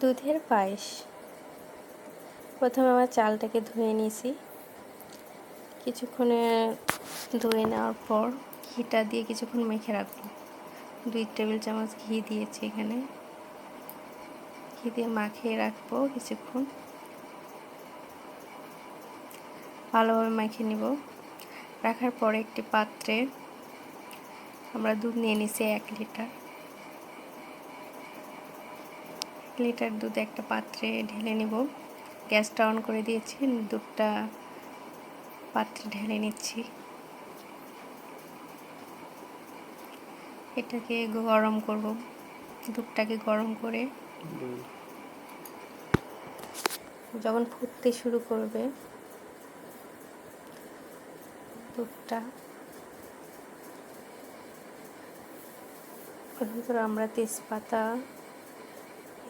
দুধের পায়েস। প্রথমে আমার চালটাকে ধুয়ে নিয়েছি। কিছুক্ষণে ধুয়ে নেওয়ার পর ঘিটা দিয়ে কিছুক্ষণ মেখে রাখব। দুই টেবিল চামচ ঘি দিয়েছি এখানে। ঘি দিয়ে মাখিয়ে রাখব কিছুক্ষণ। ভালোভাবে মাখিয়ে নিব। রাখার পরে একটি পাত্রে আমরা দুধ নিয়ে নিছি এক লিটার। লিটার দুধ একটা পাত্রে ঢেলে নেব। গ্যাসটা অন করে দিয়েছি, দুধটা পাত্রে ঢেলে নিচ্ছি। এটাকে গরম করব, দুধটাকে গরম করে। যখন ফুটতে শুরু করবে, দুধটা আমরা তেজপাতা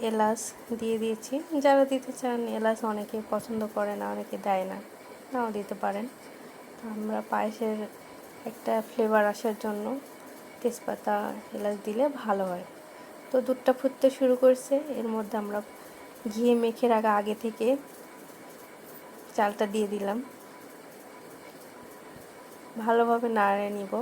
এলাচ দিয়ে দিয়েছি। যারা দিতে চান এলাচ অনেকে পছন্দ করে না, অনেকে দেয় না নাও দিতে পারেন। আমরা পায়েসের একটা ফ্লেভার আসার জন্য তেজপাতা, এলাচ দিলে ভালো হয়। তো দুধটা ফুটতে শুরু করছে। এর মধ্যে আমরা ঘি মেখে রাখা আগে থেকে চালটা দিয়ে দিলাম। ভালোভাবে নাড়ে নিব।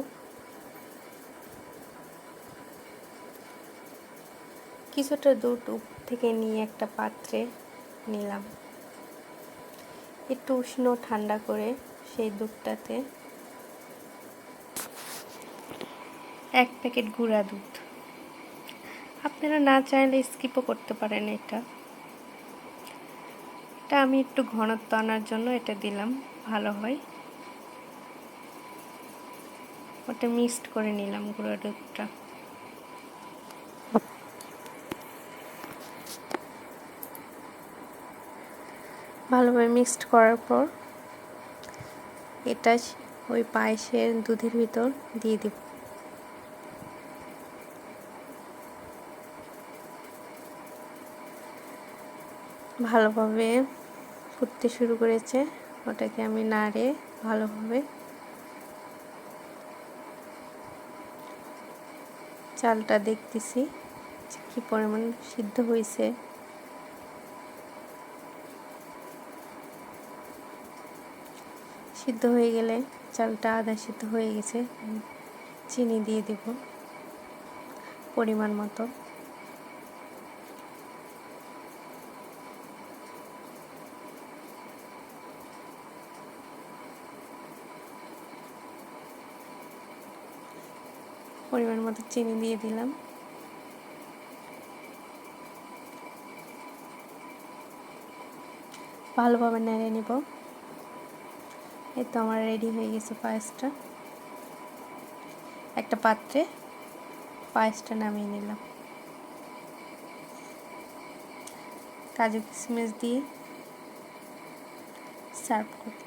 কিছুটা দুধ থেকে নিয়ে একটা পাত্রে নিলাম। একটু উষ্ণ ঠান্ডা করে সেই দুধটাতে এক প্যাকেট গুঁড়া দুধ। আপনারা না চাইলে স্কিপও করতে পারেন এটা। এটা আমি একটু ঘনত্ব আনার জন্য এটা দিলাম, ভালো হয়। ওটা মিক্সড করে নিলাম গুঁড়া দুধটা। ভালোভাবে মিক্সড করার পর এটা ওই পায়েসের দুধের ভিতর দিয়ে দিব। ভালোভাবে ফুটতে শুরু করেছে, ওটাকে আমি নাড়ে ভালোভাবে চালটা দেখতেছি কি পরিমাণ সিদ্ধ হয়েছে। সিদ্ধ হয়ে গেলে চালটা আদা সিদ্ধ হয়ে গেছে চিনি দিয়ে দেব পরিমাণ মতো। পরিমাণ মতো চিনি দিয়ে দিলাম। ভালোভাবে নেড়ে নিব। এই তো আমার রেডি হয়ে গেছে পায়েসটা। একটা পাত্রে পায়েসটা নামিয়ে নিলাম। কাজু কিশমিশ দিয়ে সার্ভ করতে